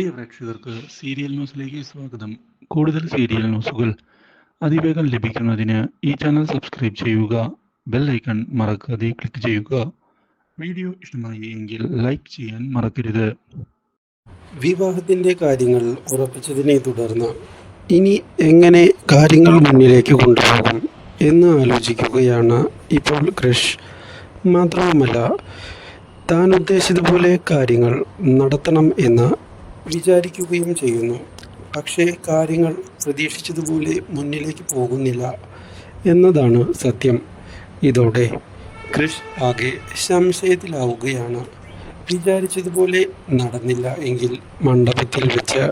പ്രിയ പ്രേക്ഷകർക്ക് സീരിയൽ ന്യൂസിലേക്ക് സ്വാഗതം. കൂടുതൽ സീരിയൽ ന്യൂസുകൾ അതിവേഗം ലഭിക്കുന്നതിന് ഈ ചാനൽ സബ്സ്ക്രൈബ് ചെയ്യുക ബെൽ ഐക്കൺ മറക്കാതെ ക്ലിക്ക് ചെയ്യുക. വീഡിയോ ഇഷ്ടമായി എങ്കിൽ ലൈക്ക് ചെയ്യാൻ മറക്കരുത്. വിവാഹത്തിന്റെ കാര്യങ്ങൾ ഉറപ്പിച്ചതിനെ തുടർന്ന് ഇനി എങ്ങനെ കാര്യങ്ങൾ മുന്നിലേക്ക് കൊണ്ടുപോകും എന്ന് ആലോചിക്കുകയാണ് ഇപ്പോൾ ക്രിഷ്. മാത്രവുമല്ല താൻ ഉദ്ദേശിച്ചതുപോലെ കാര്യങ്ങൾ നടത്തണം എന്ന് വിചാരിക്കുകയും ചെയ്യുന്നു. പക്ഷേ കാര്യങ്ങൾ പ്രതീക്ഷിച്ചതുപോലെ മുന്നിലേക്ക് പോകുന്നില്ല എന്നതാണ് സത്യം. ഇതോടെ ക്രിഷ് ആകെ സംശയത്തിലാവുകയാണ്. വിചാരിച്ചതുപോലെ നടന്നില്ല എങ്കിൽ മണ്ഡപത്തിൽ വെച്ച്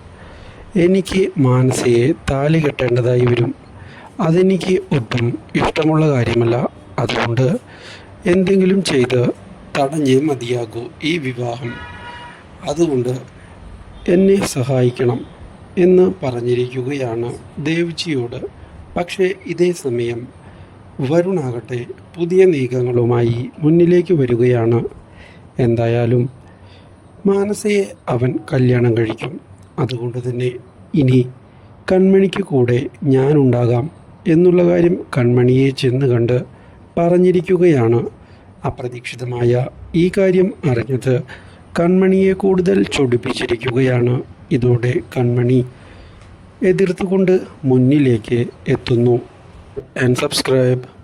എനിക്ക് മാനസയെ താലി കെട്ടേണ്ടതായി വരും. അതെനിക്ക് ഒട്ടും ഇഷ്ടമുള്ള കാര്യമല്ല. അതുകൊണ്ട് എന്തെങ്കിലും ചെയ്ത് തടഞ്ഞേ മതിയാകൂ ഈ വിവാഹം. അതുകൊണ്ട് എന്നെ സഹായിക്കണം എന്ന് പറഞ്ഞിരിക്കുകയാണ് ദേവ്ജിയോട്. പക്ഷേ ഇതേ സമയം വരുണാകട്ടെ പുതിയ നീക്കങ്ങളുമായി മുന്നിലേക്ക് വരികയാണ്. എന്തായാലും മാനസയെ അവൻ കല്യാണം കഴിക്കും. അതുകൊണ്ട് തന്നെ ഇനി കൺമണിക്ക് കൂടെ ഞാനുണ്ടാകാം എന്നുള്ള കാര്യം കൺമണിയെ ചെന്ന് കണ്ട് പറഞ്ഞിരിക്കുകയാണ്. അപ്രതീക്ഷിതമായ ഈ കാര്യം അറിഞ്ഞത് കൺമണിയെ കൂടുതൽ ചൊടിപ്പിച്ചിരിക്കുകയാണ്. ഇതോടെ കൺമണി എതിർത്തുകൊണ്ട് മുന്നിലേക്ക് എത്തുന്നു. And subscribe